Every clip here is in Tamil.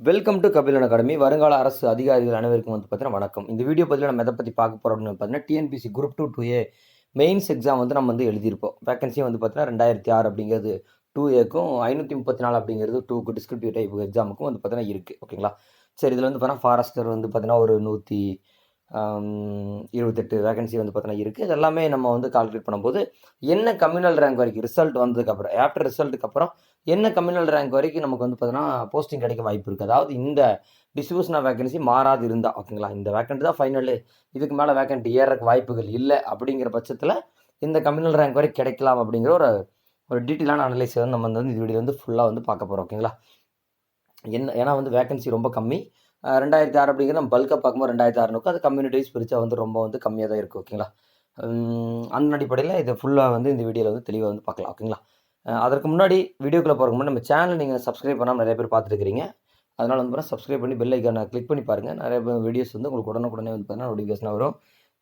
வெல்கம் டு கபிலன் அகாடமி வருங்கால அரசு அதிகாரிகள் அனைவருக்கும் வந்து பார்த்தீங்கன்னா வணக்கம். இந்த வீடியோ பதில் நம்ம எதை பற்றி பார்க்க போகிறோம் அப்படின்னு பார்த்தீங்கன்னா TNPSC group two two A mains exam வந்து நம்ம வந்து எழுதியிருப்போம். வேகன்சி வந்து பார்த்தீங்கன்னா ரெண்டாயிரத்தி ஆறு அப்படிங்கிறது டூ ஏக்கும் ஐநூற்றி முப்பத்தி நாலு அப்படிங்கிறது டூக்கு டிஸ்கிரிப்டிவ் டைப் எக்ஸாமுக்கும் வந்து பார்த்தீங்கன்னா இருக்குது ஓகேங்களா சரி இதில் வந்து பார்த்தீங்கன்னா ஃபாரஸ்டர் வந்து பார்த்தீங்கன்னா ஒரு நூற்றி இருபத்தெட்டு வேகன்சி வந்து பார்த்தீங்கன்னா இருக்குது எல்லாமே நம்ம வந்து கால்குலேட் பண்ணும்போது என்ன கம்யூனல் ரேங்க் வரைக்கும் ரிசல்ட் வந்ததுக்கப்புறம் ஆஃப்டர் ரிசல்ட்டுக்கு அப்புறம் என்ன கம்யூனல் ரேங்க் வரைக்கும் நமக்கு வந்து பார்த்தோன்னா போஸ்டிங் கிடைக்க வாய்ப்பு இருக்குது அதாவது இந்த டிஸ்ட்ரிபியூஷன் ஆஃப் வேகன்சி மாறாது இருந்தால் ஓகேங்களா இந்த வேக்கண்ட் தான் ஃபைனலு இதுக்கு மேலே வேக்கண்ட் ஏறக்கு வாய்ப்புகள் இல்லை அப்படிங்கிற பட்சத்தில் இந்த கம்யூனல் ரேங்க் வரை கிடைக்கலாம் அப்படிங்கிற ஒரு ஒரு டீட்டெயிலான அனலைஸ் வந்து நம்ம வந்து இந்த வீடியோ வந்து ஃபுல்லாக வந்து பார்க்க போகிறோம் ஓகேங்களா என்ன ஏன்னா வந்து வேகன்சி ரொம்ப கம்மி. ரெண்டாயிரத்தி ஆறு அப்படிங்கிற நம்ம பல்காக பார்க்கும்போது ரெண்டாயிரத்தி ஆறுனுக்கும் அது கம்யூனிட்டிஸ் பிரிச்சா வந்து ரொம்ப வந்து கம்மியாக தான் இருக்குது ஓகேங்களா அந்த அடிப்படையில் இதை ஃபுல்லாக வந்து இந்த வீடியோவில் வந்து தெளிவாக வந்து பார்க்கலாம் ஓகேங்களா அதற்கு முன்னாடி வீடியோக்குள்ளே போகிறக்கு முன்னாடி நம்ம சேனல் நீங்கள் சப்ஸ்கிரைப் பண்ணாமல் நிறைய பேர் பார்த்துருக்கிறீங்க. அதனால் வந்து பார்த்தீங்கன்னா சப்ஸ்கிரைப் பண்ணி பெல் ஐக்கானை கிளிக் பண்ணி பாருங்கள் நிறைய வீடியோஸ் வந்து உங்களுக்கு உடனுக்குடனே வந்து பார்த்தீங்கன்னா நோட்டிஃபிகேஷனாக வரும்.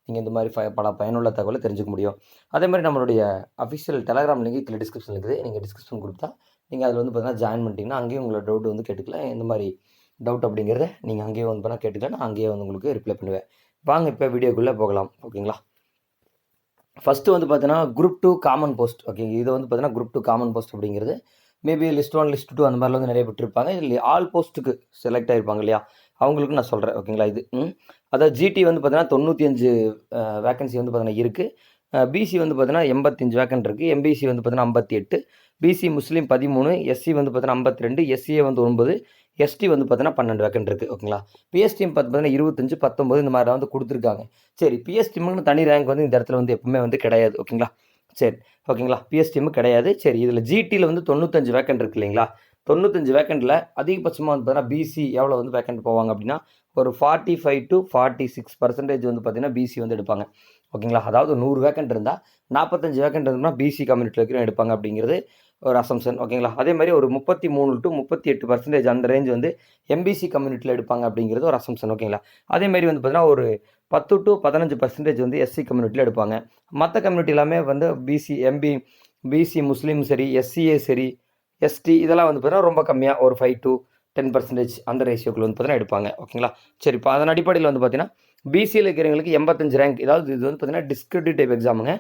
நீங்கள் இந்த மாதிரி ஃப பல பயனுள்ள தகவலை தெரிஞ்சுக்க முடியும். அதே மாதிரி நம்மளுடைய அஃபிஷியல் டெலகிராம் லிங்க் கீழே டிஸ்கிரிப்ஷன் இருக்குது. நீங்கள் டிஸ்கிரிப்ஷன் கொடுத்தா நீங்கள் அதில் வந்து பார்த்தீங்கன்னா ஜாயின் பண்ணிட்டீங்கன்னா அங்கேயும் உங்களோட டவுட் வந்து கேட்டுக்கலாம். இந்த மாதிரி டவுட் அப்படிங்கிறத நீங்கள் அங்கேயே வந்து பண்ணால் கேட்டுக்கலாம் நான் அங்கேயே வந்து உங்களுக்கு ரிப்ளை பண்ணுவேன். வாங்க இப்போ வீடியோக்குள்ளே போகலாம். ஓகேங்களா ஃபஸ்ட்டு வந்து பார்த்தீங்கன்னா group two common post okay இது வந்து பார்த்தீங்கன்னா குரூப் டூ காமன் போஸ்ட் அப்படிங்கிறது. Maybe list one list two அந்த மாதிரிலாம் வந்து நிறைய விட்டுருப்பாங்க. இதில் ஆல் போஸ்ட்டுக்கு செலக்ட் ஆகிருப்பாங்க இல்லையா? அவங்களுக்கு நான் சொல்கிறேன் ஓகேங்களா இது? அதாவது ஜிடி வந்து பார்த்தீங்கன்னா தொண்ணூற்றி அஞ்சு வேக்கன்சி வந்து பார்த்தீங்கன்னா இருக்குது பிசி வந்து பார்த்தீங்கன்னா எண்பத்தஞ்சு வேக்கன்ட் இருக்குது எம்பிசி வந்து பார்த்தீங்கன்னா ஐம்பத்தி எட்டு. பிசி முஸ்லீம் பதிமூணு எஸ்சி வந்து பார்த்தீங்கன்னா ஐம்பத்தி ரெண்டு எஸ்சிஏ வந்து ஒன்பது எஸ்டி வந்து பார்த்தீங்கன்னா பன்னெண்டு வேக்கன்ட் இருக்குது ஓகேங்களா? பிஎஸ்டிஎம் பார்த்து பார்த்தீங்கன்னா இருபத்தஞ்சு பத்தொம்பது இந்த மாதிரி வந்து கொடுத்துருக்காங்க. சரி பிஎஸ்டிஎம்னு தனி ரேங்க் வந்து இந்த இடத்துல வந்து எப்பவுமே வந்து கிடையாது ஓகேங்களா? சரி ஓகேங்களா? பிஎஸ்டிஎம் கிடையாது. சரி இதில் ஜிடியில் வந்து தொண்ணூத்தஞ்சு வேக்கன்ட் இருக்கு இல்லைங்களா? தொண்ணூத்தஞ்சு வேக்கண்ட்டில் அதிகபட்சமாக வந்து பார்த்தீங்கன்னா பிசி எவ்வளோ வந்து வேக்கண்ட் போவாங்க அப்படின்னா ஒரு forty five to forty six percentage வந்து பார்த்தீங்கன்னா பிசி வந்து எடுப்பாங்க ஓகேங்களா? அதாவது நூறு வேக்கண்ட் இருந்தால் நாற்பத்தஞ்சு வேக்கண்ட் இருந்தோம்னா பிசி கம்யூனிட்டியில் இருக்கிற எடுப்பாங்க அப்படிங்கிறது ஒரு அசம்ஷன் ஓகேங்களா அதே மாதிரி ஒரு முப்பத்தி மூணு டு முப்பத்தி எட்டு பர்சன்டேஜ் அந்த ரேஞ்ச் வந்து எம்பிசி கம்யூனிட்டியில் எடுப்பாங்க அப்படிங்கிறது ஒரு அசம்ஷன் ஓகேங்களா அதே மாதிரி வந்து பார்த்தீங்கன்னா ஒரு பத்து டு பதினஞ்சு பர்சன்டேஜ் வந்து எஸ்சி கம்யூனிட்டியில் எடுப்பாங்க. மற்ற கம்யூனிட்டி எல்லாமே வந்து பிசி எம்பி பிசி முஸ்லீம் சரி எஸ்சிஏ சரி எஸ்டி இதெல்லாம் வந்து பார்த்தீங்கன்னா ரொம்ப கம்மியாக ஒரு ஃபைவ் டு டென் பர்சன்டேஜ் அந்த ரேஷியோக்குள்ள வந்து பார்த்தீங்கன்னா எடுப்பாங்க ஓகேங்களா சரி இப்போ அதன் அடிப்படையில் வந்து பார்த்தீங்கன்னா பிசியில் இருக்கிறவங்களுக்கு எண்பத்தஞ்சு ரேங்க் இதாவது இது வந்து பார்த்தீங்கன்னா டிஸ்கிரிப்டிவ் டைப் எக்ஸாமுங்க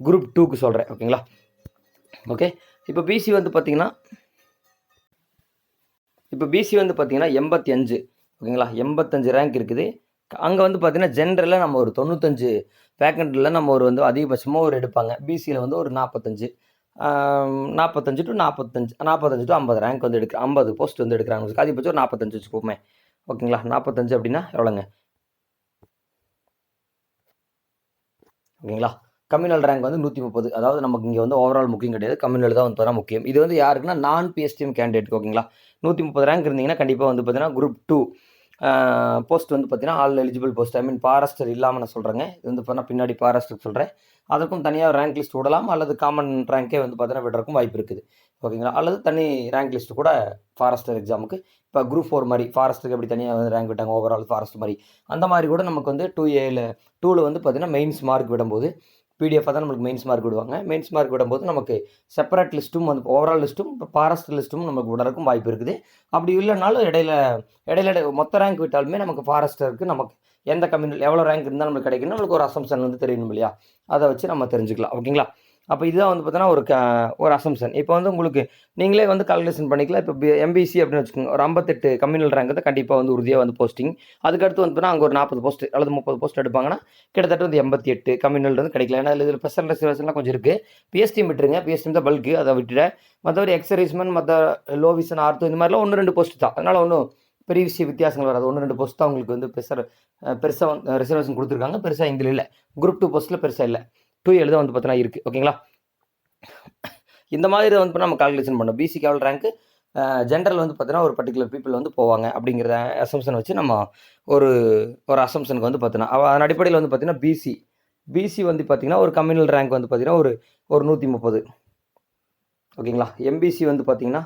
குரூப் டூக்கு சொல்கிறேன் ஓகேங்களா ஓகே இப்போ பிசி வந்து பார்த்தீங்கன்னா இப்போ பிசி வந்து பார்த்தீங்கன்னா எண்பத்தி அஞ்சு. ஓகேங்களா? எண்பத்தஞ்சு ரேங்க் இருக்குது. அங்கே வந்து பார்த்தீங்கன்னா ஜென்ரலாக நம்ம ஒரு தொண்ணூத்தஞ்சு வேக்கண்ட்டில் நம்ம ஒரு வந்து அதிகபட்சமாக ஒரு எடுப்பாங்க. பிசியில் வந்து ஒரு நாற்பத்தஞ்சு. நாற்பத்தஞ்சு டு நாற்பத்தஞ்சு நாற்பத்தஞ்சு டு ஐம்பது ரேங்க் வந்து எடுக்க ஐம்பது போஸ்ட் வந்து எடுக்கிறாங்க. அதிகபட்சம் ஒரு நாற்பத்தஞ்சு வச்சுக்கோமே. ஓகேங்களா? நாற்பத்தஞ்சு அப்படின்னா எவ்வளோங்க? ஓகேங்களா? கம்யூனல் ரேங்க் வந்து நூற்றி முப்பது. அதாவது நமக்கு இங்கே வந்து ஓவரால் முக்கியம் கிடையாது. கம்யூனல் தான் வந்து பார்த்தீங்கன்னா முக்கியம். இது வந்து யாருக்குன்னா நான் பிஎஸ்டிஎம் கேண்டிடேட் ஓகேங்களா நூற்றி முப்பது ரேங்க் இருந்தீங்கன்னா கண்டிப்பாக வந்து பார்த்தீங்கன்னா குரூப் டூ போஸ்ட் வந்து பார்த்தீங்கன்னா all eligible post I mean forester இல்லாமல் நான் சொல்கிறேங்க இது வந்து பார்த்தீங்கன்னா பின்னாடி பாரஸ்டருக்கு சொல்கிறேன் அதற்கும் தனியாக ரேங்க் லிஸ்ட் விடலாம். அல்லது காமன் ரேங்கே வந்து பார்த்தீங்கன்னா விடுறதுக்கும் வாய்ப்பு இருக்குது. ஓகேங்களா அல்லது தனி ரேங்க் லிஸ்ட் கூட ஃபாரஸ்டர் எக்ஸாமுக்கு இப்போ குரூப் ஃபோர் மாதிரி ஃபாரஸ்ட்டுக்கு எப்படி தனியாக வந்து ரேங்க் விட்டாங்க? ஓவரால் ஃபாரஸ்ட் மாதிரி. அந்த மாதிரி கூட நமக்கு வந்து டூ ஏல டூவில் வந்து பார்த்தீங்கன்னா மெயின்ஸ் மார்க் விடும்போது பிடிஎஃபாக தான் நம்மளுக்கு மெயின்ஸ் மார்க் விடுவாங்க. மெயின்ஸ் மார்க் விடும்போது நமக்கு செப்பரேட் லிஸ்ட்டும் வந்து ஓவரால் லிஸ்ட்டும் ஃபாரஸ்ட் லிஸ்ட்டும் நமக்கு விடறக்கும் வாய்ப்பு இருக்குது. அப்படி இல்லைனாலும் இடையில இடையில இடை- மொத்த ரேங்க் விட்டாலுமே நமக்கு ஃபாரஸ்டருக்கு நமக்கு எந்த கம்யூனி எவ்வளோ ரேங்க் இருந்தால் நமக்கு கிடைக்குன்னு நம்மளுக்கு ஒரு அசம்ஷன் வந்து தெரியணும் இல்லையா? அதை வச்சு நம்ம தெரிஞ்சுக்கலாம். ஓகேங்களா அப்போ இதுதான் வந்து பார்த்தோன்னா ஒரு க ஒரு அசம்ஷன் இப்போ வந்து உங்களுக்கு நீங்களே வந்து கால்குலேஷன் பண்ணிக்கலாம். இப்போ எம்பிசி அப்படின்னு வச்சுக்கோங்க ஒரு ஐம்பத்தெட்டு கம்யூனல் ரேங்க் வந்து கண்டிப்பாக வந்து உறுதியாக வந்து போஸ்டிங் அதுக்கடுத்து வந்து பார்த்தீங்கன்னா அங்கே ஒரு நாற்பது போஸ்ட் அல்லது முப்பது போஸ்ட் எடுப்பாங்கன்னா கிட்டத்தட்ட வந்து எண்பத்தி எட்டு கம்யூனல் வந்து கிடைக்கல ஏன்னா இதில் ஸ்பெஷல் ரிசர்வேஷன்லாம் கொஞ்சம் இருக்குது பிஎஸ்டி விட்டுருங்க. பிஎஸ்டி தான் பல்க்கு அதை விட்டுட. மற்றபடி எக்ஸரைஸ்மெண்ட் மற்ற லோவிசன் ஆர்த்து இந்த மாதிரிலாம் ஒன்று ரெண்டு போஸ்ட் தான். அதனால் ஒன்றும் பெரிய விஷய வித்தியாசங்கள் வராது. ஒன்று ரெண்டு போஸ்ட் தான் உங்களுக்கு வந்து பெருசாக பெருசாக வந்து ரிசர்வேஷன் கொடுத்துருக்காங்க. பெருசாக இதில் இல்லை. குரூப் டூ போஸ்ட்டில் பெருசாக இல்லை. டூ எழுத வந்து பார்த்தீங்கன்னா இருக்குது ஓகேங்களா இந்த மாதிரி வந்து நம்ம கால்குலேஷன் பண்ணோம். பிசி கேவல் ரேங்க்கு ஜென்ரல் வந்து பார்த்தீங்கன்னா ஒரு பர்டிகுலர் பீப்புள் வந்து போவாங்க அப்படிங்கிறத அசம்ஷன் வச்சு நம்ம ஒரு ஒரு அசம்ஷனுக்கு வந்து பார்த்தீங்கன்னா அதன் அடிப்படையில் வந்து பார்த்தீங்கன்னா பிசி பிசி வந்து பார்த்திங்கன்னா ஒரு கம்யூனல் ரேங்க் வந்து பார்த்திங்கன்னா ஒரு ஒரு நூற்றி முப்பது. ஓகேங்களா எம்பிசி வந்து பார்த்திங்கன்னா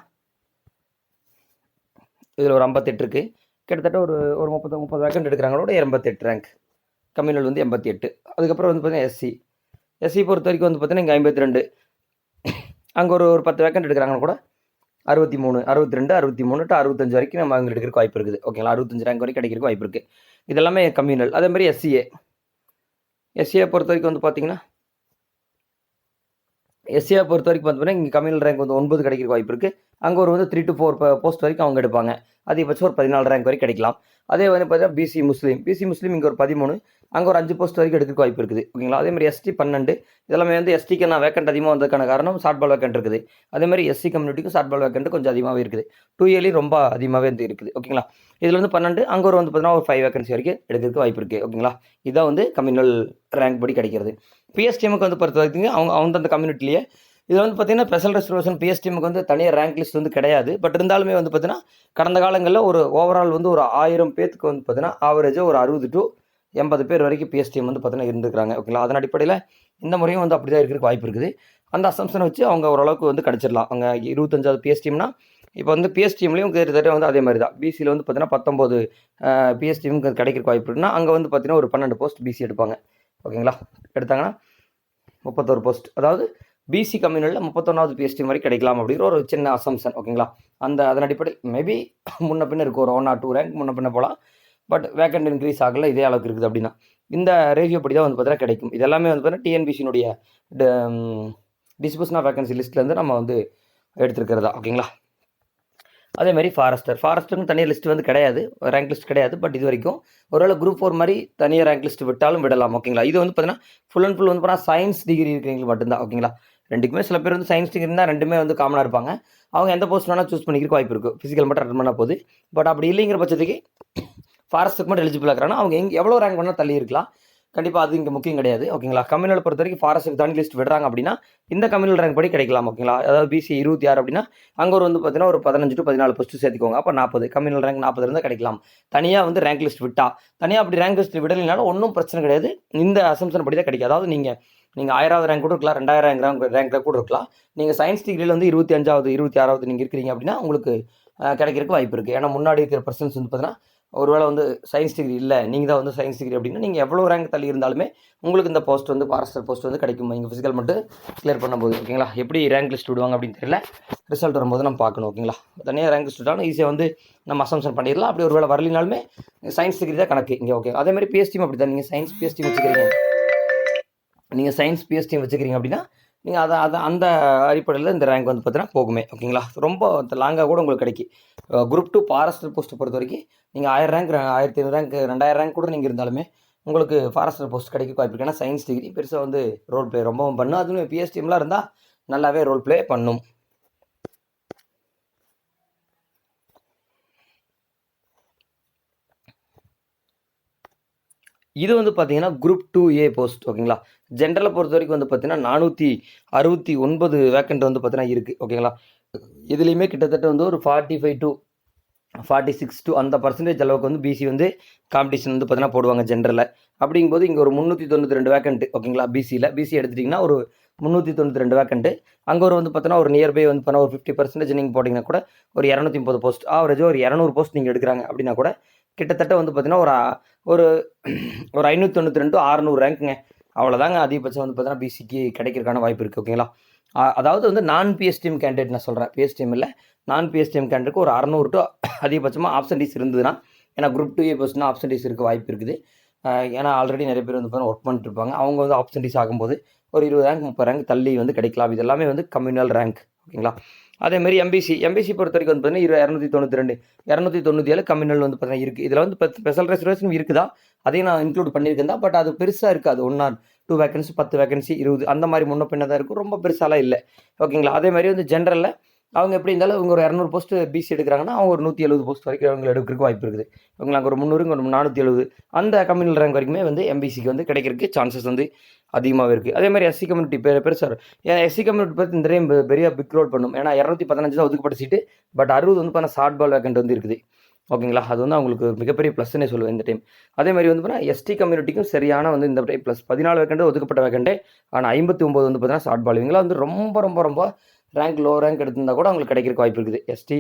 இதில் ஒரு ஐம்பத்தெட்டு இருக்குது கிட்டத்தட்ட ஒரு ஒரு முப்பது முப்பது வேக்கண்ட் எடுக்கிறாங்களோட எண்பத்தெட்டு ரேங்க் கம்யூனல் வந்து எண்பத்தி எட்டு அதுக்கப்புறம் வந்து பார்த்திங்கன்னா எஸ்சி எஸ்சி பொறுத்த வரைக்கும் வந்து பார்த்தீங்கன்னா இங்கே ஐம்பத்தி ரெண்டு அங்கே ஒரு ஒரு பத்து வேக்கண்ட் எடுக்கிறாங்கன்னா கூட. அறுபத்தி மூணு அறுபத்தி ரெண்டு அறுபத்தி மூணு டு அறுபத்தஞ்சு வரைக்கும் நம்ம அவங்க எடுக்கிறக்கு வாய்ப்பு இருக்குது. ஓகேங்களா அறுபத்தஞ்சு ரேங்க் வரைக்கும் கிடைக்கிறக்கு வாய்ப்பு இருக்குது இதெல்லாமே கம்யூனல் அதே மாதிரி எஸ்சிஏ எஸ்சிஏ பொறுத்த வரைக்கும் வந்து பார்த்தீங்கன்னா எஸ்சியை பொறுத்த வரைக்கும் பார்த்தீங்கன்னா இங்கே கம்யூனல் ரேங்க் வந்து ஒன்பது கிடைக்கிறக்கு வாய்ப்பு இருக்குது அங்கே ஒரு வந்து த்ரீ டு ஃபோர் போஸ்ட் வரைக்கும் அவங்க எடுப்பாங்க. அதிகபட்சம் ஒரு பதினாலு ரேங்க் வரைக்கும் கிடைக்கலாம். அதே வந்து பார்த்தீங்கன்னா பிசி முஸ்லீம் பிசி முஸ்லீம் இங்கே ஒரு பதிமூணு. அங்கே ஒரு அஞ்சு போஸ்ட் வரைக்கும் எடுக்க வாய்ப்பு இருக்குது. ஓகேங்களா அதே மாதிரி எஸ்டி பன்னெண்டு. இதெல்லாமே வந்து எஸ்டிக்கு நான் வேக்கண்ட் அதிகமாக வந்ததுக்கான காரணம் ஷார்ட் பால் வேக்கண்ட் இருக்குது. அதே மாதிரி எஸ்சி கம்யூனிட்டிக்கும் ஷார்ட் பால் வேக்கண்ட் கொஞ்சம் அதிகமாகவே இருக்குது. டூ இயர்லி ரொம்ப அதிகமாகவே வந்து இருக்குது. ஓகேங்களா இதில் வந்து பன்னெண்டு. அங்கே ஒரு வந்து பார்த்தீங்கன்னா ஒரு ஃபைவ் வேக்கன்சி வரைக்கும் எடுக்கிறதுக்கு வாய்ப்பு இருக்குது ஓகேங்களா இதான் வந்து கம்யூனல் ரேங்க் படி கிடைக்கிறது. பிஎஸ்டிஎம்க்கு வந்து பொறுத்த வரைக்கும் அவங்க அவங்க அந்த கம்யூனிட்டிலேயே இதில் வந்து பார்த்தீங்கன்னா ஸ்பெஷல் ரெசர்வேஷன் பிஎஸ்டிஎம்க்கு வந்து தனியாக ரேங்க் லிஸ்ட் வந்து கிடையாது. பட் இருந்தாலுமே வந்து பார்த்திங்கன்னா கடந்த காலங்களில் ஒரு ஓவரால் வந்து ஒரு ஆயிரம் பேத்துக்கு வந்து பார்த்திங்கன்னா ஆவரேஜாக ஒரு அறுபது டு எண்பது பேர் வரைக்கும் பிஎஸ்டிஎம் வந்து பார்த்திங்கன்னா இருந்துக்கிறாங்க ஓகேங்களா அதன் அடிப்படையில் இந்த முறையும் வந்து அப்படி தான் இருக்கிறதுக்கு வாய்ப்பு இருக்குது. அந்த அசம்ஷனை வச்சு அவங்க ஓரளவுக்கு வந்து கிடச்சிடலாம் அவங்க இருபத்தஞ்சாவது பிஎஸ்டிஎம்னா இப்போ வந்து பிஎஸ்டிஎம்லேயும் கிட்டத்தட்ட வந்து அதே மாதிரி தான். பிசியில் வந்து பார்த்தீங்கன்னா பத்தொம்போது பிஎஸ்டிஎம் கிடைக்கிறக்கு வாய்ப்பு இருக்குன்னா அங்கே வந்து பார்த்தீங்கன்னா ஒரு பன்னெண்டு போஸ்ட் பிசி எடுப்பாங்க. ஓகேங்களா எடுத்தாங்கன்னா முப்பத்தோரு போஸ்ட் அதாவது பிசி கம்யூனலில் முப்பத்தொன்னாவது பிஎஸ்டி மாதிரி கிடைக்கலாம் அப்படிங்கிற ஒரு சின்ன அசம்சன் ஓகேங்களா அந்த அதன் அடிப்படையில் மேபி முன்ன பின்ன இருக்கும் ஒரு ஒன் ஆர் டூ ரேங்க் முன்ன பின்ன போகலாம். பட் வேக்கண்ட் இன்க்ரீஸ் ஆகல இதே அளவுக்கு இருக்குது அப்படின்னா. இந்த ரேஷியோ படி தான் வந்து பார்த்தீங்கன்னா கிடைக்கும். இதெல்லாமே வந்து பார்த்தீங்கன்னா டிஎன்பிசியினுடைய டிஸ்பியூஷன் ஆஃப் வேகன்சி லிஸ்ட்லேருந்து நம்ம வந்து எடுத்துருக்கிறதா ஓகேங்களா அதே மாதிரி ஃபாரஸ்டர் ஃபாரஸ்டர்னு தனியாக லிஸ்ட் வந்து கிடையாது. ரேங்க் லிஸ்ட் கிடையாது பட் இது வரைக்கும் ஒருவேளை குரூப் ஃபோர் மாதிரி தனியாக ரேங்க் லிஸ்ட் விட்டாலும் விடலாம் ஓகேங்களா இது வந்து பார்த்தீங்கன்னா ஃபுல் அண்ட் ஃபுல் வந்து பார்த்தா சயின்ஸ் டிகிரி இருக்கிறவங்களுக்கு மட்டும்தான் ஓகேங்களா ரெண்டுக்குமே சில பேர் வந்து சயின்ஸ் இருந்தால் ரெண்டுமே வந்து காமனாக இருப்பாங்க. அவங்க எந்த போஸ்ட் வேணால் சூஸ் பண்ணிக்கிறக்கு வாய்ப்பு இருக்குது ஃபிசிக்கல் மட்டும் அட்டன் பண்ணால் போகுது பட் அப்படி இல்லைங்கிற பட்சத்துக்கு ஃபாரஸ்ட்டுக்கு மட்டும் எலிஜிபிள் ஆகிறாங்கன்னா அவங்க எங்கே எவ்வளோ ரேங்க் பண்ணால் தள்ளி இருக்கலாம். கண்டிப்பாக அது இங்கே முக்கியம் கிடையாது. ஓகேங்களா கம்யூனல் பொறுத்த வரைக்கும் ஃபாரஸ்ட்டுக்கு தனி லிஸ்ட் விடுறாங்க அப்படின்னா இந்த கம்யூனல் ரேங்க் படி கிடைக்கலாம். ஓகேங்களா அதாவது பிசி இருபத்தி ஆறு அப்படின்னா அங்கே ஒரு வந்து பார்த்தீங்கன்னா ஒரு பதினஞ்சு டு பதினாலு போஸ்ட்டு சேர்த்துக்கோங்க. அப்போ நாற்பது கம்யூனல் ரேங்க் நாற்பது இருந்தால் கிடைக்கலாம். தனியாக வந்து ரேங்க் லிஸ்ட் விட்டா. தனியாக அப்படி ரேங்க் லிஸ்ட் விடலைனாலும் ஒன்றும் பிரச்சனை கிடையாது. இந்த அசம்ஷன் படி தான் கிடைக்கும். அதாவது நீங்கள் நீங்கள் ஆயிராவது ரேங்க் கூட இருக்கலாம் ரெண்டாயிரம் ரேங்க் ரேங்க் கூட இருக்கலாம். நீங்கள் சயின்ஸ் டிகிரியில் வந்து இருபத்தி அஞ்சாவது இருபத்தி ஆறாவது நீங்கள் இருக்கிறீங்க அப்படின்னா உங்களுக்கு கிடைக்கிறதுக்கு வாய்ப்பு இருக்குது ஏன்னா முன்னாடி இருக்கிற பர்சன்ஸ் வந்து பார்த்தீங்கன்னா ஒருவேளை வந்து சயின்ஸ் டிகிரி இல்லை நீங்கள் தான் வந்து சயின்ஸ் டிகிரி அப்படின்னா நீங்கள் எவ்வளோ ரேங்க் தள்ளி இருந்தாலுமே உங்களுக்கு இந்த போஸ்ட் வந்து ஃபாரஸ்டர் போஸ்ட் வந்து கிடைக்கும். நீங்கள் ஃபிசிக்கல் மட்டும் கிளியர் பண்ணும்போது ஓகேங்களா எப்படி ரேங்க் லிஸ்ட் விடுவாங்க அப்படின்னு தெரியல. ரிசல்ட் வரும்போது நம்ம பார்க்கணும் ஓகேங்களா தனியாக ரேங்க் லிஸ்ட் விட்டாலும் ஈஸியாக வந்து நம்ம அசம்ஷன் பண்ணிடலாம். அப்படி ஒரு வேலை வரலினாலுமே சயின்ஸ் டிகிரி தான் கணக்கு. இங்கே ஓகே அதே மாதிரி பிஎஸ்டியும் அப்படி தான் நீங்கள் சயின்ஸ் பிஎஸ்டி வச்சுக்கிறீங்க. நீங்கள் சயின்ஸ் பிஎஸ்டி வச்சுக்கிறீங்க அப்படின்னா நீங்கள் அதை அதை அந்த அடிப்படையில் இந்த ரேங்க் வந்து பார்த்தீங்கன்னா போகுமே ஓகேங்களா ரொம்ப லாங்காக கூட உங்களுக்கு கிடைக்கும் குரூப் டூ ஃபாரஸ்டர் போஸ்ட் பொறுத்த வரைக்கும் நீங்கள் ஆயிரம் ரேங்க் ஆயிரத்தி ஐநூறு ரேங்க் ரெண்டாயிரம் ரேங்க் கூட நீங்கள் இருந்தாலுமே உங்களுக்கு ஃபாரஸ்டர் போஸ்ட் கிடைக்க வாய்ப்பு ஏன்னா சயின்ஸ் டிகிரி பெருசாக வந்து ரோல் ப்ளே ரொம்பவும் பண்ணும். அதுவும் பிஎஸ்டிஎம்லாம் இருந்தால் நல்லாவே ரோல் ப்ளே பண்ணும். இது வந்து பார்த்தீங்கன்னா குரூப் டூ ஏ போஸ்ட் ஓகேங்களா ஜென்ரலை பொறுத்த வரைக்கும் வந்து பார்த்தீங்கன்னா நானூற்றி அறுபத்தி ஒன்பது வேக்கண்ட் வந்து பார்த்தீங்கன்னா இருக்குது ஓகேங்களா இதுலேயுமே கிட்டத்தட்ட வந்து ஒரு forty five to forty six to அந்த பர்சன்டேஜ் அளவுக்கு வந்து பிசி வந்து காம்படிஷன் வந்து பார்த்தீங்கன்னா போடுவாங்க ஜென்ரலில் அப்படிங்கும்போது இங்கே ஒரு முந்நூற்றி தொண்ணூற்றி ரெண்டு வேக்கண்ட் ஓகேங்களா பிசியில் பிசி எடுத்துட்டிங்கன்னா ஒரு முந்நூற்றி தொண்ணூற்றி ரெண்டு வேக்கண்ட்டு அங்கே ஒரு வந்து பார்த்தீங்கன்னா ஒரு நியர்பை வந்து பார்த்தா ஒரு ஃபிஃப்டி பர்சன்டேஜ் நீங்கள் போட்டிங்கன்னா கூட ஒரு இரநூத்தி முப்பது போஸ்ட் ஆவரேஜாக ஒரு இரநூறு போஸ்ட் நீங்கள் எடுக்கிறாங்க அப்படின்னா கூட கிட்டத்தட்ட வந்து பார்த்தீங்கன்னா ஒரு ஒரு ஒரு ஐநூற்றி தொண்ணூற்றி ரெண்டு அறநூறு ரேங்க்குங்க அவ்வளோதாங்க அதிகபட்சம் வந்து பார்த்தீங்கன்னா பிசிக்கு கிடைக்கிறதுக்கான வாய்ப்பு இருக்குது ஓகேங்களா அதாவது வந்து நான் பிஎஸ்டிஎம் கேண்டிடேட் நான் சொல்கிறேன் பிஎஸ்டிஎம் இல்லை நான் பிஎஸ்டிஎம் கேண்டிடேட்க்கு ஒரு அறநூறு டு அதிகபட்சமாக ஆப்சன்டீஸ் இருந்ததுன்னா ஏன்னா குரூப் டூ ஏ போஸ்ட்னா ஆப்சன்டீஸ் இருக்க வாய்ப்பு இருக்குது. ஏன்னா ஆல்ரெடி நிறைய பேர் வந்து பார்த்தீங்கன்னா ஒர்க் பண்ணிட்டு இருப்பாங்க அவங்க வந்து ஆப்சன்டீஸ் ஆகும்போது ஒரு இருபது ரேங்க் முப்பது ரேங்க் தள்ளி வந்து கிடைக்கலாம். இது எல்லாமே வந்து கம்யூனல் ரேங்க் ஓகேங்களா அதேமாதிரி எம்பிசி எம்பிசி பொறுத்த வரைக்கும் வந்து பார்த்தீங்கன்னா இரநூத்தி தொண்ணூற்றி ரெண்டு இரநூத்தி தொண்ணூற்றி ஏழு கம்யூனல் வந்து பார்த்தீங்கன்னா இருக்குது இதில் வந்து ஸ்பெஷல் ரெசர்வேஷன் இருக்குதா? அதையும் நான் இன்க்ளூட் பண்ணியிருக்கேன் தான். பட் அது பெருசாக இருக்காது. ஒன் ஆர் டூ வேகன்சி பத்து வேகன்சி இருபது அந்த மாதிரி முன்ன பின்ன தான் இருக்கும். ரொம்ப பெருசாலாம் இல்லை. ஓகேங்களா அதே மாதிரி வந்து ஜென்ரலில் அவங்க எப்படி இருந்தாலும் இவங்க ஒரு இரநூறு போஸ்ட் பிசி எடுக்கிறாங்கன்னா அவங்க ஒரு நூற்றி எழுபது போஸ்ட் வரைக்கும் அவங்க எடுக்கிறதுக்கு வாய்ப்பு இருக்குது. அவங்களுக்கு அங்கே ஒரு முந்நூறு ஒரு நானூற்றி எழுபது அந்த கம்யூனல் ரேங்க் வரைக்குமே வந்து எம்பிசிக்கு வந்து கிடைக்கிறதுக்கு சான்சஸ் வந்து அதிகமாகவே இருக்குது அதே மாதிரி எஸ்சி கம்யூனிட்டி பெரு பெருசாக ஏன்னா எஸ்சி கம்யூனிட்டி பற்றி இந்த டைம் பெரிய பிக் லோட் பண்ணும். ஏன்னா இரநூத்தி பதினஞ்சு தான் ஒதுக்கப்பட்ட சீட்டு பட் அறுபது வந்து பார்த்தா ஷார்ட் பால் வேக்கண்ட் வந்து இருக்குது. ஓகேங்களா? அது வந்து அவங்களுக்கு ஒரு மிகப்பெரிய ப்ளஸ்னே சொல்லுவேன் இந்த டைம் அதே மாதிரி வந்து பார்த்தீங்கன்னா எஸ்டி கம்யூனிட்டிக்கும் சரியான வந்து இந்த டைம் ப்ளஸ் பதினாலு வேக்கண்டே ஒதுக்கப்பட்ட வேக்கண்டே ஆனால் ஐம்பத்தி ஒம்பது வந்து பார்த்தீங்கன்னா ஷார்ட் பால் இவங்களாம் வந்து ரொம்ப ரொம்ப ரொம்ப ரேங்க் லோ ரேங்க் எடுத்திருந்தா கூட அவங்களுக்கு கிடைக்கிறக்கு வாய்ப்பு இருக்குது. எஸ்டி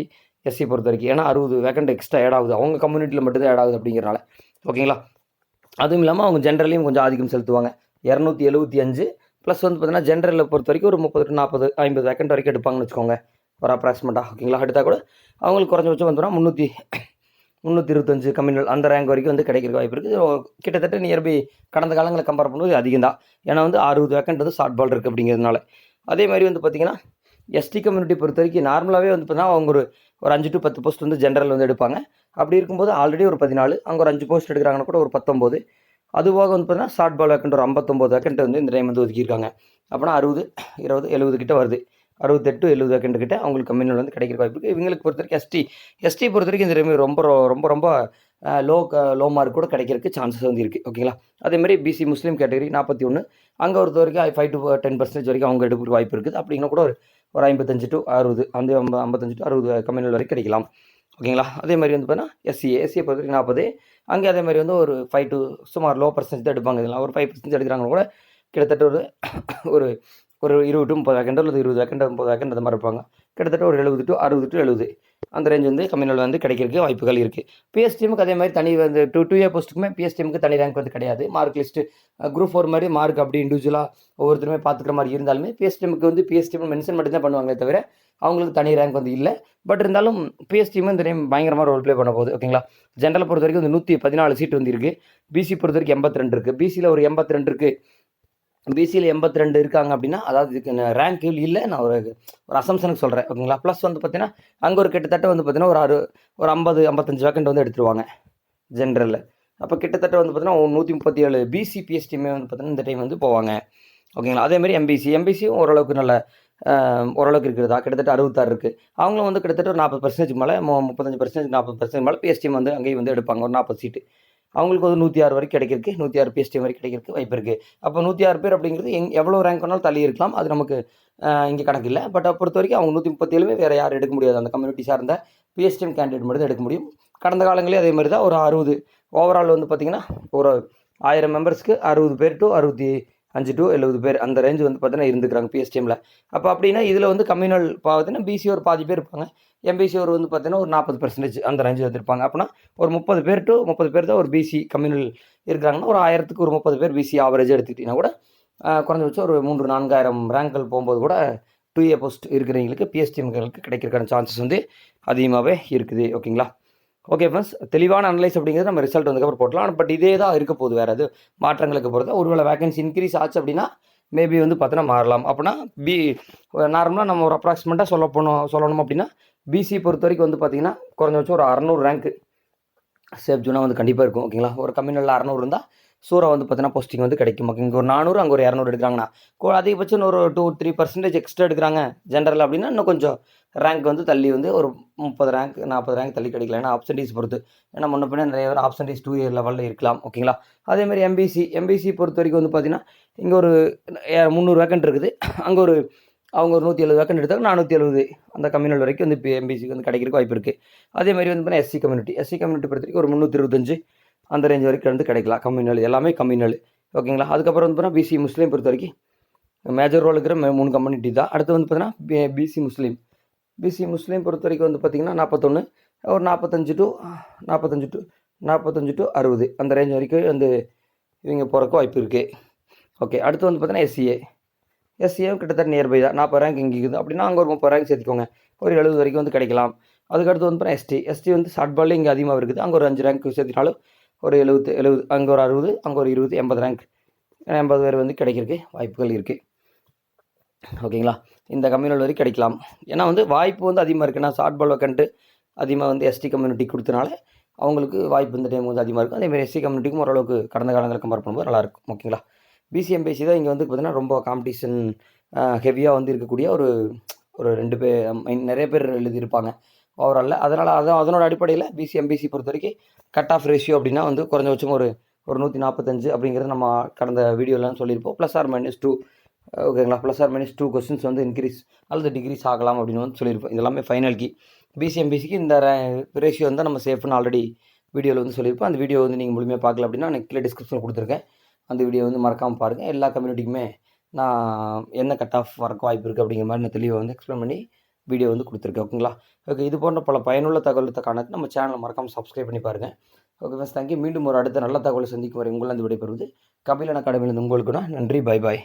எஸ்சி பொறுத்த வரைக்கும். ஏன்னா அறுபது வேக்கண்ட் எக்ஸ்ட்ரா ஆட் ஆகுது. அவங்க கம்யூனிட்டியில் மட்டும்தான் ஆட் ஆகுது அப்படிங்கிறனால. ஓகேங்களா? அதுவும் இல்லாமல் அவங்க ஜென்ரலையும் கொஞ்சம் ஆதிக்கம் செலுத்துவாங்க. இரநூத்தி எழுபத்தி அஞ்சு ப்ளஸ் வந்து பார்த்தீங்கன்னா ஜென்ரலில் பொறுத்த வரைக்கும் ஒரு முப்பது நாற்பது ஐம்பது வேக்கண்ட் வரைக்கும் எடுப்பாங்கன்னு வச்சுக்கோங்க. ஒரு அப்ராக்சிமேட்டாக ஓகேங்களா? எடுத்தால் கூட அவங்களுக்கு குறைஞ்சபட்சம் வந்தோம்னா முந்நூற்றி முந்நூற்றி இருபத்தஞ்சு கம்யூனல் அந்த ரேங்க் வரைக்கும் வந்து கிடைக்கிற வாய்ப்பு இருக்குது. கிட்டத்தட்ட நியர்பை கடந்த காலங்களை கம்பேர் பண்ணும்போது அதிகம் தான். ஏன்னா வந்து அறுபது வேக்கண்ட் வந்து ஷார்ட் பால் இருக்குது அப்படிங்கிறதுனால. அதே மாதிரி வந்து பார்த்திங்கன்னா எஸ்டி கம்யூனிட்டி பொறுத்த வரைக்கும் நார்மலாகவே வந்து பார்த்தீங்கன்னா அவங்க ஒரு ஒரு அஞ்சு டு பத்து போஸ்ட் வந்து ஜென்ரல் வந்து எடுப்பாங்க. அப்படி இருக்கும்போது ஆல்ரெடி ஒரு பதினாலு அங்கே ஒரு அஞ்சு போஸ்ட் எடுக்கிறாங்கன்னா கூட ஒரு பத்தொம்போது அது போக வந்து பார்த்தீங்கன்னா ஷார்ட் பால் வேக்கண்ட் ஒரு ஐம்பத்தொம்போது வேக்கண்ட் வந்து இந்த டைம் வந்து ஒதுக்கியிருக்காங்க. அப்படின்னா அறுபது இருபது எழுபது கிட்ட வருது. அறுபத்தெட்டு எழுபது வேக்கண்ட் கிட்ட அவங்களுக்கு கம்மியில் வந்து கிடைக்கிற வாய்ப்பு இருக்குது இவங்களுக்கு பொறுத்த வரைக்கும் எஸ்டி எஸ்டி பொறுத்த வரைக்கும் இந்த ரெமே ரொம்ப ரொம்ப ரொம்ப லோ லோ மார்க் கூட கிடைக்கிறதுக்கு சான்சஸ் வந்து இருக்குது ஓகேங்களா அதேமாதிரி பிசி முஸ்லீம் கேட்டகரி நாற்பத்தி ஒன்று அங்கே ஒருத்த வரைக்கும் ஃபைவ் டு டென் பர்சன்டேஜ் வரைக்கும் அவங்க எடுக்கிற வாய்ப்பு இருக்குது. அப்படின்னா கூட ஒரு ஒரு ஐம்பத்தஞ்சு டு அறுபது அந்த ஐம்ப ஐம்பத்தஞ்சு டு அறுபது கம்மியில் வரைக்கும் கிடைக்கலாம். ஓகேங்களா அதே மாதிரி வந்து பார்த்தீங்கன்னா எஸ்சிஏ எஸ்சியை பொறுத்த வரைக்கும் நாற்பது அங்கே அதே மாதிரி வந்து ஒரு ஃபைவ் டு சுமார் லோ பர்சன்டேஜ் தான் எடுப்பாங்க. இதெல்லாம் ஒரு ஃபைவ் பர்சன்டேஜ் எடுக்கிறாங்க கூட கிட்டத்தட்ட ஒரு ஒரு ஒரு இருபது டு முப்பது வேக்கண்ட் அல்லது இருபது வேக்கண்ட் முப்பது வேக்கண்ட் அந்த மாதிரி இருப்பாங்க. கிட்டத்தட்ட ஒரு எழுபது டு அறுபது டு எழுபது. அந்த ரேஞ்ச் வந்து கம்பெனியில் வந்து கிடைக்கிறதுக்கு வாய்ப்புகள் இருக்குது பிஎஸ்டிஎமுக்கு அதே மாதிரி தனி வந்து டூ டூ இயர் போஸ்ட்டுக்குமே பிஎஸ்டிஎமுக்கு தனி ரேங்க் வந்து கிடையாது. மார்க் லிஸ்ட்டு குரூப் ஃபோர் மாதிரி மார்க் அப்படி இண்டிவிஜுவலாக ஒவ்வொருத்தருமே பார்த்துக்கிற மாதிரி இருந்தாலுமே பிஎஸ்டிஎமுக்கு வந்து பிஎஸ்டிஎம் மென்ஷன் மட்டும் தான் பண்ணுவாங்களே தவிர அவங்களுக்கு தனி ரேங்க் வந்து இல்லை. பட் இருந்தாலும் பிஎஸ்டிஎம் இந்த நேம் பயங்கரமாக ரோல் ப்ளே பண்ண போகுது ஓகேங்களா ஜென்ரல் பொறுத்த வரைக்கும் வந்து நூற்றி பதினாலு சீட் வந்து இருக்குது பிசி பொறுத்த வரைக்கும் எண்பத்தி ரெண்டு இருக்குது பிசியில் ஒரு எண்பத்தி ரெண்டு இருக்குது பிசியில் எண்பத்தி ரெண்டு இருக்காங்க அப்படின்னா அதாவது இதுக்கு ரேங்க் இல்லை நான் ஒரு ஒரு அசம்சனுக்கு சொல்கிறேன் ஓகேங்களா ப்ளஸ் வந்து பார்த்தீங்கன்னா அங்கே ஒரு கிட்டத்தட்ட வந்து பார்த்தீங்கன்னா ஒரு அறு ஒரு ஐம்பது ஐம்பத்தஞ்சு வேக்கண்ட் வந்து எடுத்துருவாங்க ஜென்ரலில் அப்போ கிட்டத்தட்ட வந்து பார்த்தீங்கன்னா நூற்றி முப்பத்தி ஏழு பிசி பிஎஸ்டிமே வந்து பார்த்தீங்கன்னா இந்த டைம் வந்து போவாங்க. ஓகேங்களா அதேமாதிரி எம்பிசி எம்பிசியும் ஓரளவுக்கு நல்ல ஓரளவுக்கு இருக்கிறதா கிட்டத்தட்ட அறுபத்தாறு இருக்குது அவங்களும் வந்து கிட்டத்தட்ட ஒரு நாற்பது பர்சன்டேஜ் மேலே முப்பத்தஞ்சு பர்சன்டேஜ் நாற்பது பர்சன்டேஜ் மேலே பிஎஸ்டிஎம் வந்து அங்கேயும் வந்து எடுப்பாங்க ஒரு நாற்பது சீட்டு அவங்களுக்கு வந்து நூற்றி ஆறு வரைக்கும் கிடைக்கிறதுக்கு நூற்றி ஆறு பிஎஸ்டி வரைக்கும் கிடைக்கிறதுக்கு வாய்ப்பு இருக்குது அப்போ நூற்றி ஆறு பேர் அப்படிங்கிறது எங் எவ்வளோ ரேங்க் வேணாலும் தள்ளி இருக்கலாம். அது நமக்கு இங்கே கணக்கு இல்லை. பட் பொறுத்த வரைக்கும் அவங்க நூற்றி முப்பத்தேழுமே வேறு யாரும் எடுக்க முடியாது. அந்த கம்யூனிட்டி சார்ந்த பிஎஸ்டிஎம் கேண்டிடேட் மட்டும் எடுக்க முடியும். கடந்த காலங்களே அதே மாதிரி தான். ஒரு அறுபது ஓவரால் வந்து பார்த்திங்கன்னா ஒரு ஆயிரம் மெம்பர்ஸ்க்கு அறுபது பேர் டு அறுபத்தி அஞ்சு டு எழுபது பேர் அந்த ரேஞ்ச் வந்து பார்த்தீங்கன்னா இருந்துக்கிறாங்க பிஎஸ்டிஎம்மில் அப்போ அப்படின்னா இதில் வந்து கம்யூனல் பார்த்தீங்கன்னா பிசி ஒரு பாதி பேர் இருப்பாங்க. எம்பிசி ஒரு வந்து பார்த்தீங்கன்னா ஒரு நாற்பது பர்சன்டேஜ் அந்த ரேஞ்சில் வந்துருப்பாங்க. அப்படின்னா ஒரு முப்பது பேர் டு முப்பது பேர் தான் ஒரு பிசி கம்யூனல் இருக்கிறாங்கன்னா ஒரு ஆயிரத்துக்கு ஒரு முப்பது பேர் பிசி ஆவரேஜ் எடுத்துக்கிட்டிங்கன்னா கூட குறைஞ்சபட்சம் ஒரு மூன்று நான்காயிரம் ரேங்க்கள் போகும்போது கூட டூ ஏ போஸ்ட் இருக்கிறவங்களுக்கு பிஎஸ்டிஎம்களுக்கு கிடைக்கிறக்கான சான்சஸ் வந்து அதிகமாகவே இருக்குது. ஓகேங்களா ஓகே ஃப்ரெண்ட்ஸ் தெளிவான அனலைஸ் அப்படிங்கிறது நம்ம ரிசல்ட் வந்ததுக்கப்புறம் போட்டலாம் பட் இதே தான் இருக்க போகுது. வேறு எது மாற்றங்களுக்கு பொறுத்து ஒருவேளை வேகன்சி இன்க்ரீஸ் ஆச்சு அப்படின்னா மேபி வந்து பார்த்தீங்கன்னா மாறலாம். அப்படின்னா பி நார்மலாக நம்ம ஒரு அப்ராக்சிமேட்டாக சொல்ல போனோம் சொல்லணும் அப்படின்னா பிசி பொறுத்த வரைக்கும் வந்து பார்த்திங்கன்னா குறைஞ்சபட்சம் ஒரு அறநூறு ரேங்க்கு சேஃப் ஜூனாக வந்து கண்டிப்பாக இருக்கும் ஓகேங்களா ஒரு கம்யூனலில் அறநூறு இருந்தால் சூறாக வந்து பார்த்தீங்கன்னா போஸ்டிங் வந்து கிடைக்கும். இங்கே ஒரு நானூறு அங்கே ஒரு இரநூறு எடுக்கிறாங்கன்னா அதிகபட்சம் ஒரு டூ த்ரீ பர்சன்டேஜ் எக்ஸ்ட்ரா எடுக்கிறாங்க. ஜென்ரல் அப்படின்னா இன்னும் கொஞ்சம் ரேங்க் வந்து தள்ளி வந்து ஒரு முப்பது ரேங்க் நாற்பது ரேங்க் தள்ளி கிடைக்கல. ஏன்னா ஆப்சன்டீஸ் பொறுத்து. ஏன்னா முன்ன பின்ன நிறைய பேர் ஆப்சன்டீஸ் டூ இயர் லெவலில் இருக்கலாம். ஓகேங்களா அதேமாதிரி எம்பிசி எம்பிசி பொறுத்த வரைக்கும் வந்து பார்த்தீங்கன்னா இங்கே ஒரு முந்நூறு வேக்கண்ட் இருக்குது. அங்கே ஒரு அவங்க ஒரு நூற்றி எழுபது வேக்கன் எடுத்தாங்க நானூற்றி எழுபது அந்த கம்யூனல் வரைக்கும் வந்து இப்போ எம்பிசிக்கு வந்து கிடைக்கிறதுக்கு வாய்ப்பு இருக்குது அதே மாதிரி வந்து பார்த்தீங்கன்னா எஸ்சி கம்யூனிட்டி எஸ்சி கம்யூனிட்டி பொறுத்த வரைக்கும் ஒரு முந்நூற்றி இருபத்தஞ்சு. அந்த ரேஞ்ச் வரைக்கும் வந்து கிடைக்கலாம். கம்யூனல் எல்லாமே கம்யூனல். ஓகேங்களா? அதுக்கப்புறம் வந்து பார்த்தீங்கன்னா பிசி முஸ்லீம் பொறுத்த வரைக்கும் மேஜர் ரோல் இருக்கிற மூணு கம்யூனிட்டி தான். அடுத்து வந்து பார்த்தீங்கன்னா பிசி முஸ்லீம். பிசி முஸ்லீம் பொறுத்த வரைக்கும் வந்து பார்த்திங்கன்னா நாற்பத்தொன்று ஒரு நாற்பத்தஞ்சு டு நாற்பத்தஞ்சு டு நாற்பத்தஞ்சு டு அறுபது. அந்த ரேஞ்ச் வரைக்கும் வந்து இவங்க போகிறக்கு வாய்ப்பு இருக்குது ஓகே அடுத்து வந்து பார்த்தீங்கன்னா எஸ்சிஏ எஸ்சிஏவும் கிட்டத்தட்ட நியர்பை தான். நாற்பது ரேங்க் இங்கே இருக்குது. அப்படின்னா அங்கே ஒரு முப்பது ரேங்க் சேர்த்துக்கோங்க. ஒரு எழுபது வரைக்கும் வந்து கிடைக்கலாம். அதுக்கடுத்து வந்து பார்த்தீங்கன்னா எஸ்டி எஸ்டி வந்து ஷார்ட் பால் இங்கே அதிகமாக இருக்குது. அங்கே ஒரு அஞ்சு ரேங்க் சேர்த்தினாலும் ஒரு எழுபத்து எழுபது அங்கே ஒரு அறுபது அங்கே ஒரு இருபது எண்பது ரேங்க் எண்பது பேர் வந்து கிடைக்கிறதுக்கு வாய்ப்புகள் இருக்குது ஓகேங்களா? இந்த கம்யூனல் வரைக்கும் கிடைக்கலாம். ஏன்னா வந்து வாய்ப்பு வந்து அதிகமாக இருக்குது நான் ஷார்ட் பால் கண்டு அதிகமாக வந்து எஸ்டி கம்யூனிட்டி கொடுத்தனால அவங்களுக்கு வாய்ப்பு இந்த டைம் வந்து அதிகமாக இருக்கும். அதேமாதிரி எஸ்சி கம்யூனிட்டிக்கும் ஓரளவுக்கு கடந்த காலங்கள் கம்பேர் பண்ணும்போது நல்லாயிருக்கும் ஓகேங்களா? பிசிஎம்பிசி தான் இங்கே வந்து பார்த்திங்கன்னா ரொம்ப காம்படிஷன் ஹெவியாக வந்து இருக்கக்கூடிய ஒரு ஒரு ரெண்டு பேர் நிறைய பேர் எழுதியிருப்பாங்க. ஓவராலில் அதனால் அதான் அதனோட அடிப்படையில் பிசி எம்பிசி பொறுத்த வரைக்கும் கட் ஆஃப் ரேஷியோ அப்படின்னா வந்து குறைஞ்சபட்சம் ஒரு ஒரு நூற்றி நாற்பத்தஞ்சு அப்படிங்கிறது நம்ம கடந்த வீடியோலாம் சொல்லியிருப்போம். ப்ளஸ் ஆர் மைனஸ் டூ ஓகேங்களா plus or minus two questions வந்து இன்க்ரீஸ் அல்லது டிகிரிஸ் ஆகலாம் அப்படின்னு வந்து சொல்லியிருப்போம். இதெல்லாமே ஃபைனல் கி பிசிஎம்பிசிக்கு இந்த ரேஷியோ வந்து நம்ம சேஃப்னு ஆல்ரெடி வீடியோவில் வந்து சொல்லியிருப்போம். அந்த வீடியோ வந்து நீங்கள் முழுமையாக பார்க்கல அப்படின்னா நான் கீழே டிஸ்கிரிப்ஷன் கொடுத்துருக்கேன். அந்த வீடியோ வந்து மறக்காமல் பாருங்கள் எல்லா கம்யூனிட்டிக்குமே நான் என்ன கட் ஆஃப் வரக்கு வாய்ப்பு இருக்குது அப்படிங்கிற மாதிரி நான் தெளிவாக வந்து எக்ஸ்பிளைன் பண்ணி வீடியோ வந்து கொடுத்துருக்கேன் ஓகேங்களா? ஓகே இது போன்ற பல பயனுள்ள தகவலத்தை நம்ம சேனலை மறக்காமல் சப்ஸ்கிரைப் பண்ணி பாருங்கள் ஓகே ஃபஸ்ட் தேங்க்யூ மீண்டும் ஒரு அடுத்த நல்ல தகவலை சந்திக்கும் வரை உங்களை வந்து விடைபெறுவது கபிலன் அகாடமியிலிருந்து உங்களுக்கு நன்றி பை பாய்